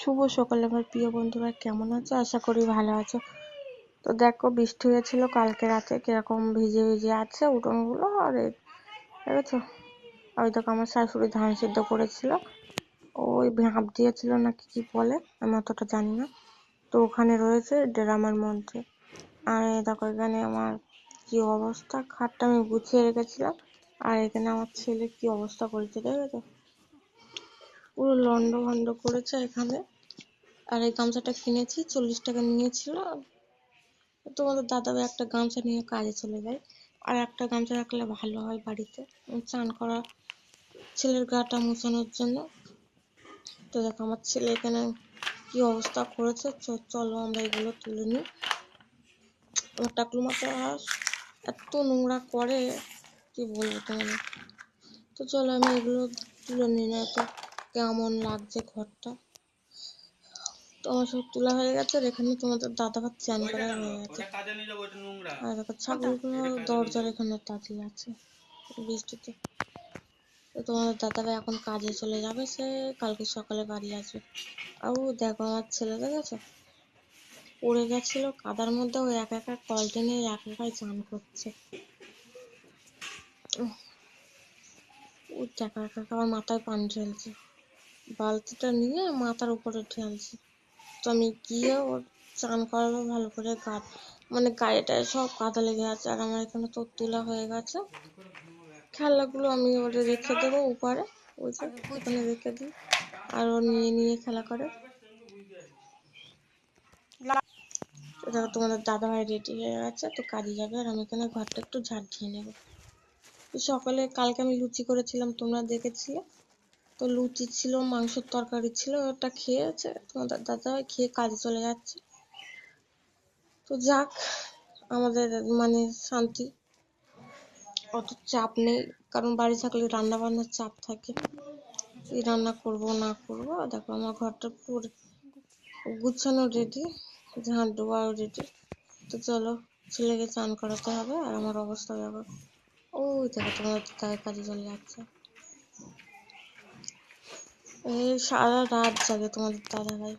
শুভ সকাল, আমার প্রিয় বন্ধুরা, কেমন আছো? আশা করি ভালো আছো। তো দেখো, বৃষ্টি হয়েছিল কালকে রাতে, কীরকম ভিজে ভিজে আছে উঠোনগুলো, আর দেখেছ? ওই দেখো, আমার শাশুড়ি ধান সিদ্ধ করেছিল। ওই ভাপ দিয়েছিল নাকি কি বলে, আমি অতটা জানি না। তো ওখানে রয়েছে ড্রামার মধ্যে। আর দেখো, এখানে আমার কি অবস্থা? খাটটা আমি গুছিয়ে রেখেছিলাম। আর এখানে আমার ছেলে কি অবস্থা করেছে, দেখেছ? পুরো লন্ড ভন্ড করেছে এখানে। আর এই গামছাটা কিনেছি, চল্লিশ টাকা নিয়েছিল। তোমাদের দাদাভাই একটা গামছা নিয়ে কাজে চলে যায়। আর একটা গামছা রাখলে ভালো হয় বাড়িতে। চান করা, ছেলের গাটা মোছানোর জন্য। তো দেখো, আমার ছেলে এখানে কি অবস্থা করেছে? চলো আমরা এগুলো তুলে নিই। আমার টাকলু মাথা এত নোংরা করে, কি বলব তোমাদের? তো চলো আমি এগুলো তুলে নিই না তো কেমন লাগছে ঘরটা? তো আমার সব তোলা হয়ে গেছে আর এখানে তোমাদের দাদা ভাত চান করা হয়ে গেছে। আর দেখো ছাগলগুলো দরজার এখানে তাকিয়ে আছে বৃষ্টিতে। তো তোমাদের দাদা ভাই এখন কাজে চলে যাবে সে কালকে সকালে বাড়ি আসবে। আর দেখো আমার ছেলে দেখেছ? পড়ে গেছিল কাদার মধ্যে ও একা একা কল টেনে একা একাই চান করছে। ও একা একা আমার মাথায় পানি ঢেলছে। বালতিটা নিয়ে মাথার উপরে ঢেলছে তো আমি গিয়ে ওর চান করাবো, ভালো করে গা মানে গায়েটায় সব কাদা লেগে আছে আর আমার এখানে তো তোলা হয়ে গেছে। খেলাগুলো আমি ওরে রেখে দেবো উপরে, ওই যে ওখানে রেখে দিই। আর ও নিয়ে নিয়ে খেলা করে। দেখো তোমাদের দাদা ভাই রেডি হয়ে গেছে, তো কাজে যাবে আর আমি এখানে ঘরটা একটু ঝাড় দিয়ে নেব। সকালে, কালকে আমি লুচি করেছিলাম, তোমরা দেখেছিলে? তো লুচি ছিল, মাংসের তরকারি ছিল, ওটা খেয়েছে তোমাদের দাদা খেয়ে কাজে চলে যাচ্ছে। তো যাক, আমাদের মানে শান্তি। অত চাপ নেই, কারণ বাড়ি থাকলে রান্না বান্নার চাপ থাকে। কি রান্না করব, না করব, দেখো আমার ঘরটা পুরো গুছানো রেডি ঝাঁট দেওয়াও রেডি তো চলো, ছেলেকে চান করাতে হবে আর আমার অবস্থা দেখো। ওই দেখো তোমার কাজে চলে যাচ্ছে। এই সারা রাত জাগে তোমাদের দাদা ভাই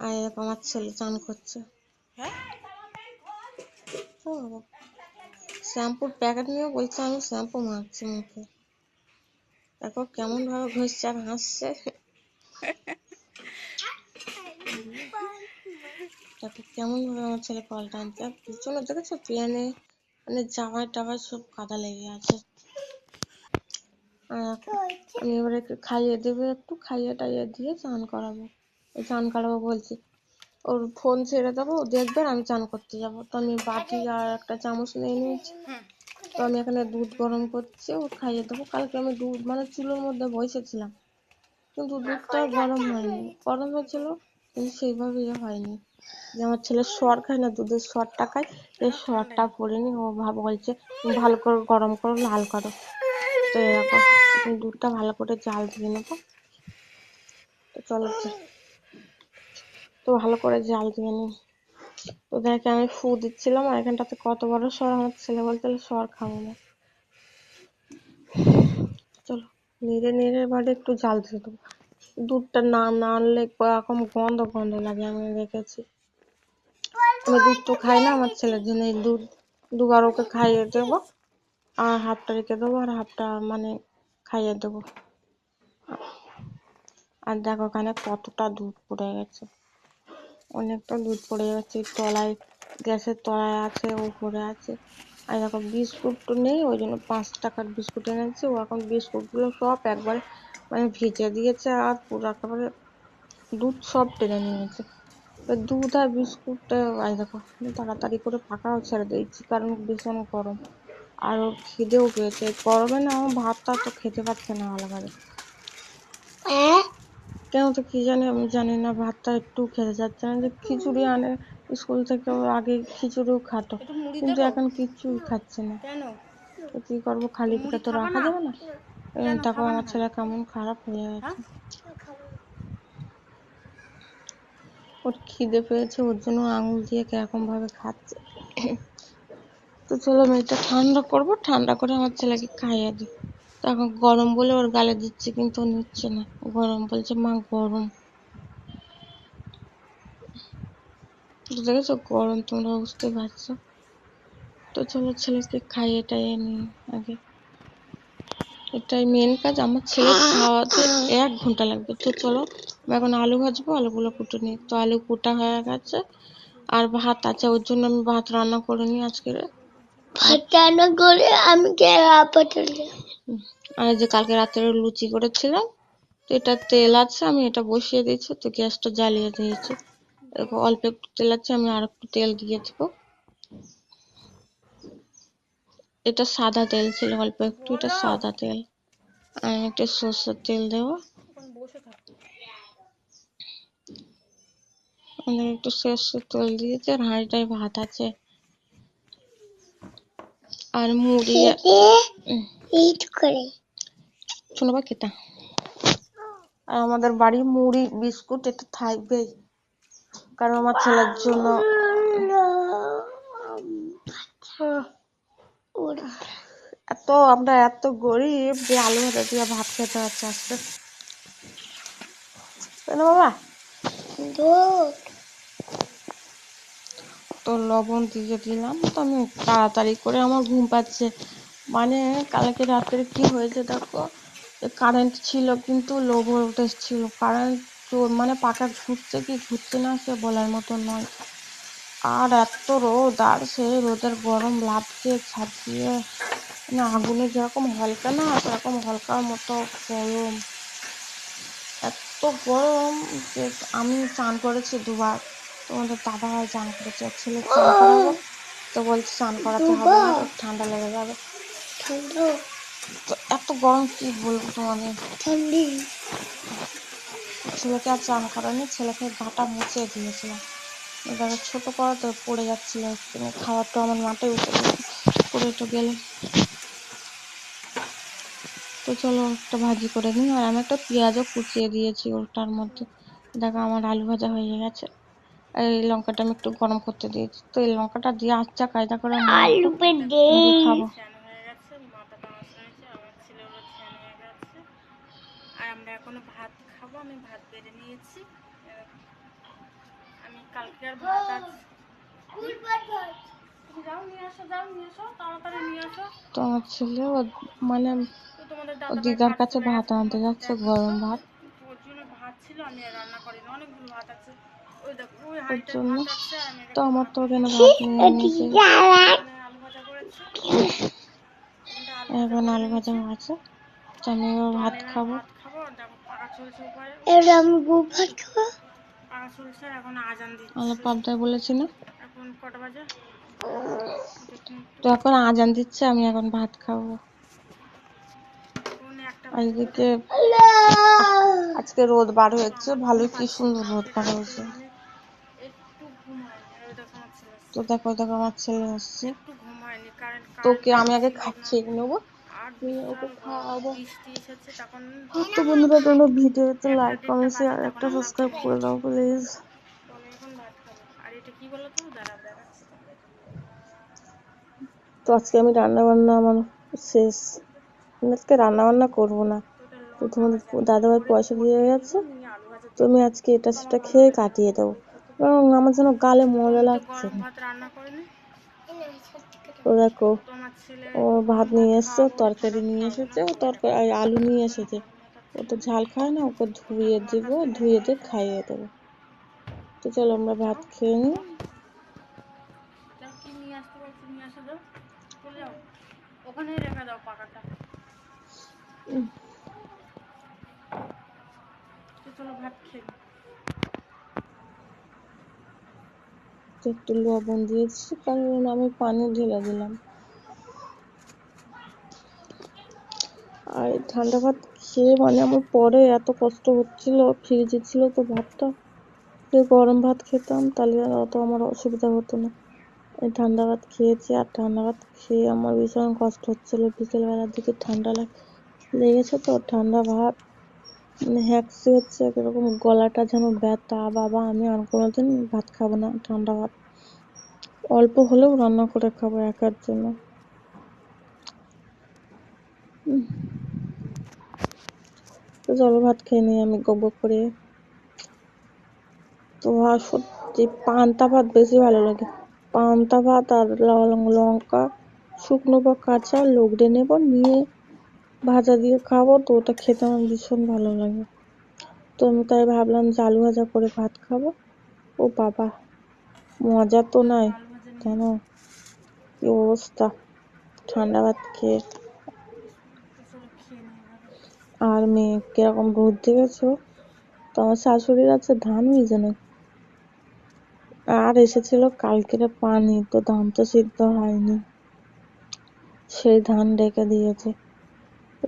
আর এরকম আমার ছেলে চান করছে। শ্যাম্পুর প্যাকেট নিয়ে বলছে আমি শ্যাম্পু মারছি মুখে। দেখো কেমন ভাবে ঘষছে আর হাসছে। দেখো কেমন ভাবে আমার ছেলে কল টানছে আর পিছনে দেখেছ পেয়ানে মানে জামাই টামাই সব কাদা লেগে আছে। আমি এবারে একটু খাইয়ে দেবে একটু খাইয়ে টাইয়ে দিয়ে চান করাবো। চান করাবো বলছি। ওর ফোন ছেড়ে দেবো দেখবে আমি চান করতে যাব। তো আমি বাটি আর। একটা চামচ নিয়ে নিয়েছি। তো আমি এখানে দুধ গরম করছি ও খাইয়ে দেবো। কালকে আমি দুধ মানে চুলোর মধ্যে বসেছিলাম। কিন্তু দুধটা গরম হয়নি। গরম হয়েছিল কিন্তু সেইভাবে ইয়ে হয়নি। যে আমার ছেলে সর খায় না দুধের সরটা খায় এই সরটা পড়েনি ও ভাব বলছে ভালো করে গরম করো লাল করো। তো এরকম। দুধটা ভালো করে জাল দিয়ে নেব। তো চলো তো। ভালো করে জাল দিয়ে নিই। তো দেখে আমি ফু দিচ্ছিলাম আর এখানটাতে কত বড় সর, আমার ছেলে বলতে সর খাব না। চলো, নেড়ে নেড়ে একটু জাল দিয়ে দেবো। দুধটা না না আনলে এরকম গন্ধ গন্ধ লাগে, আমি দেখেছি। আমি দুধ তো খাই না, আমার ছেলের জন্য এই দুধ। দুবার ওকে খাইয়ে দেবো, আর হাফটা রেখে দেবো, আর হাফটা মানে খাইয়ে দেবো। আর দেখো ওখানে কতটা দুধ পড়ে গেছে। অনেকটা দুধ পড়ে যাচ্ছে তলায়, গ্যাসের তলায় আছে, উপরে আছে। আর দেখো বিস্কুট তো নেই, ওই জন্য পাঁচ টাকার বিস্কুট এনেছি। ও এখন বিস্কুটগুলো সব একবারে মানে ভিজে দিয়েছে আর পুরো একেবারে দুধ সব টেনে নিয়েছে। দুধ আর বিস্কুটটা আর দেখো তাড়াতাড়ি করে ফাঁকাও ছেড়ে দিয়েছি, কারণ ভীষণ গরম। আর ওর খিদেও পেয়েছে গরমে না আমার ভাতটা তো খেতে পারছে না ভালো করে কেন তো কি জানি আমি জানি না ভাতটা একটু খেতে যাচ্ছে না। যে খিচুড়ি আনে স্কুল থেকে আগে খিচুড়িও খাতো কিন্তু এখন কিচ্ছুই খাচ্ছে না। তো কি করব খালি পেটে তো রাখা যাবে না? দেখো আমার ছেলে কেমন খারাপ হয়ে গেছে। ওর খিদে পেয়েছে ওর জন্য আঙুল দিয়ে কীরকম ভাবে খাচ্ছে। তো চলো আমি এটা ঠান্ডা করব, ঠান্ডা করে আমার ছেলেকে খাইয়ে দিই। এখন গরম বলে ওর গালে দিচ্ছি, কিন্তু নিচ্ছে না। গরম বলছে, মা, গরম। দেখেছ গরম, তোমরা বুঝতে পারছ। তো চলো ছেলেকে খাইয়ে টাইয়ে নিই আগে। এটাই মেন কাজ, আমার ছেলে খাওয়াতে এক ঘণ্টা লাগবে। তো চলো এখন আলু ভাজবো, আলুগুলো কুটে নিই। তো আলু কুটা হয়ে গেছে, আর ভাত আছে, ওর জন্য আমি ভাত রান্না করে নিই আজকে রান্না করে আমি পাঠালে। আর যে কালকে রাত্রে লুচি করেছিলাম, তো এটা তেল আছে, আমি এটা বসিয়ে দিয়েছি, তো গ্যাসটা জ্বালিয়ে দিয়েছি। অল্প একটু তেল আছে, আমি আর একটু তেল দিয়ে দেবো। এটা সাদা তেল ছিল, অল্প একটু, এটা সাদা তেল। আমি একটু সর্ষের তেল দেবো। একটু সর্ষের তেল দিয়েছে, আর হাঁড়িটায় ভাত আছে। আর মুড়ি এইটু করে। শোনো বা খেতা আর আমাদের বাড়ি মুড়ি বিস্কুট এটা থাকবেই। কারণ আমার ছেলের জন্য এত আমরা এত গরিব যে আলু ভাজা দিয়ে ভাত খেতে হচ্ছে আজকে। বাবা? দুধ। তো লবণ দিয়ে দিলাম। তো আমি তাড়াতাড়ি করে আমার ঘুম পাচ্ছে। মানে কালকে রাত্রে কি হয়েছে দেখো? কারেন্ট ছিল কিন্তু লো ভোল্টেজ ছিল। কারেন্ট মানে পাকা ঘুরছে কি ঘুরছে না সে বলার মতো নয়। আর এত রোদ, আর সেই রোদের গরম লাগছে ছাপিয়ে মানে আগুনে যেরকম হলকা না, সেরকম হলকার মতো গরম। এত গরম যে আমি চান করেছি দুবার। তোমাদের দাদা ভাই চান করেছে আর ছেলে করাবো। তো বলছে চান করাতে হবে না ঠান্ডা লেগে যাবে। ঠান্ডা। তো এত গরম কি বলব তোমাদের? ঠান্ডি। ছেলেকে আর চান করানি ছেলেকে গাটা মুছে দিয়েছিলাম এবারে ছোট করা তো পড়ে যাচ্ছিল খাবারটা আমার মাথায় উঠে পড়ে তো গেলে। তো চলো একটা ভাজি করে নিই আর আমি একটা পেঁয়াজও কুচিয়ে দিয়েছি ওটার মধ্যে। দেখো আমার আলু ভাজা হয়ে গেছে। আর এই লঙ্কাটা আমি একটু গরম করতে দিয়েছি। তো এই লঙ্কাটা দিয়ে আচ্ছা কায়দা করে খাব। আর আমরা এখনও ভাত খাব আমি ভাত বেড়ে নিয়েছি। আমি কালকে আর ভাত তো আমার ছেলে ও মানে দিদার কাছে ভাত আনতে যাচ্ছে গরম ভাত। ভাত ছিল আমি রান্না করিনি অনেকগুলো ভাত আছে। ওর জন্য তো আমার তো নিয়েছে এখানে আলু ভাজা করেছি এখানটা আলু এখন আলু ভাজা আছে তো আমি এবার ভাত খাব। আলু পাবদায় বলেছি না? তো এখন আজান দিচ্ছে আমি এখন ভাত খাব। কোন এদিকে আজকে রোদ বার হয়েছে ভালোই কি সুন্দর রোদ বার হয়েছে একটু ঘুম হয়নি আর ওই দেখো আমার ছেলে আসছে। তো দেখো দেখো আমার ছেলে আসছে তোকে আমি আগে খাচ্ছিয়ে নেব। তো বন্ধুরা তোমরা ভিডিওতে লাইক কমেন্ট শেয়ার একটা সাবস্ক্রাইব করে দাও প্লিজ তো আজকে আমি রান্না বান্না আমার শেষ। আমি আজকে রান্না বান্না করব না। তো তোমাদের দাদাভাই পয়সা দিয়ে গেছে। তো আমি আজকে এটা সেটা খেয়ে কাটিয়ে দেবো। আমার যেন গালে মজা লাগছে। তো দেখো ও ভাত নিয়ে এসছে তরকারি নিয়ে এসেছে ও তরকারি আলু নিয়ে এসেছে। ও তো ঝাল খায় না ওকে ধুয়ে দেবো ধুয়ে দিয়ে খাইয়ে দেবো। তো চলো আমরা ভাত খেয়ে নিই। ওখানেই রেখে দাও পাকাটা। চলো ভাত খেয়ে একটু লবণ দিয়েছি কারণ আমি পানি ঢেলে দিলাম। আর ঠান্ডা ভাত খেয়ে মানে আমার পরে এত কষ্ট হচ্ছিল ফ্রিজে ছিল তো ভাতটা। গরম ভাত খেতাম, তাহলে অত আমার অসুবিধা হতো না। এই ঠান্ডা ভাত খেয়েছি, আর ঠান্ডা ভাত খেয়ে আমার ভীষণ কষ্ট হচ্ছিল। বিকেলবেলার দিকে ঠান্ডা লাগ লেগেছে তো, ঠান্ডা ভাত। হ্যাকসি হচ্ছে এরকম গলাটা যেন ব্যথা, বাবা, আমি আর কোনোদিন ভাত খাব না, ঠান্ডা ভাত। অল্প হলেও রান্না করে খাব একার জন্য। তো চলো ভাত খেয়ে নিই, আমি গপ করে। তো আর সত্যি পান্তা ভাত বেশি ভালো লাগে। পান্তা ভাত আর লঙ্কা, শুকনো বা কাঁচা নেব নিয়ে ভাজা দিয়ে খাব তো, ওটা খেতে আমার ভীষণ ভালো লাগে। তো আমি তাই ভাবলাম যে আলু ভাজা করে ভাত খাব। ও বাবা, মজা তো নাই জানো? কি অবস্থা, ঠান্ডা ভাত খেয়ে। আর মেয়ে কীরকম ঘুরতে গেছো তো আমার শাশুড়ির আছে ধান ভিজানো। আর এসেছিল কালকের পানি, তো ধান তো সিদ্ধ হয়নি। সেই ধান রেখে দিয়েছে।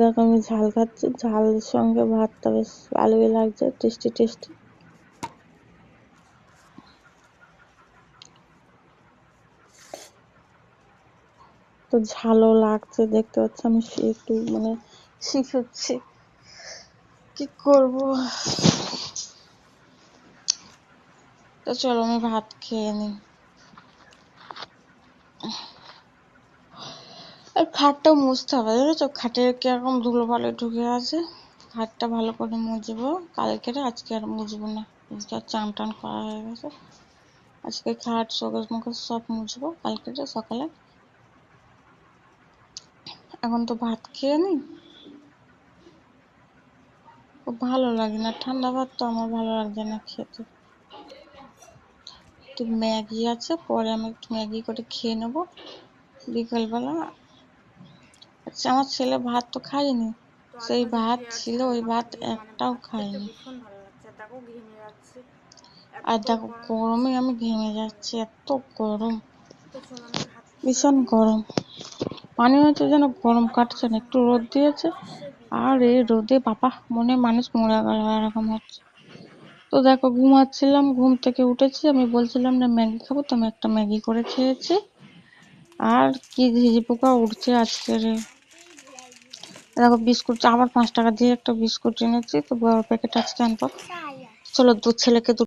দেখো আমি ঝাল খাচ্ছি ঝালের সঙ্গে ভাতটা বেশ ভালোই লাগছে, টেস্টি টেস্টি। তো ঝালও লাগছে, দেখতে পাচ্ছি আমি একটু মানে শিখেছি। কি করব? তো চলো আমি ভাত খেয়ে নিই। আর খাটটা মুছতে হবে জানো খাটের কীরকম ধুলো বালি ঢুকে আছে। খাটটা ভালো করে মুছবো। কালকে আজকে আর মুছবো না। আজকে আর চান টান করা হয়ে গেছে। আজকে খাট, শোকেস মুখোশ সব মুছবো। কালকে সকালে। এখন তো ভাত খেয়ে নিই খুব ভালো লাগে না। ঠান্ডা ভাত তো আমার ভালো লাগছে না খেতে। একটু ম্যাগি আছে, পরে আমি একটু ম্যাগি করে খেয়ে নেব। বিকেলবেলা আমার ছেলে ভাত তো খায়নি। সেই ভাত ছিল ওই ভাত মানে একটাও খায়নি। আর দেখো গরম। আমি ঘেমে যাচ্ছি এত গরম। ভীষণ গরম। পানি হচ্ছে যেন গরম কাটছে না একটু রোদ দিয়েছে। আর এই রোদে বাবা মনে মানুষ মরে গেল এরকম হচ্ছে। তো দেখো ঘুমাচ্ছিলাম ঘুম থেকে উঠেছি। আমি বলছিলাম না ম্যাগি খাব তো আমি একটা ম্যাগি করে খেয়েছি। আর কি ঝিঝি পোকা উঠছে আজকের। দেখো বিস্কুট আবার পাঁচ টাকা দিয়ে একটা বিস্কুট এনেছি, তো বড় প্যাকেট আজকে আনব চলো দু ছেলেকে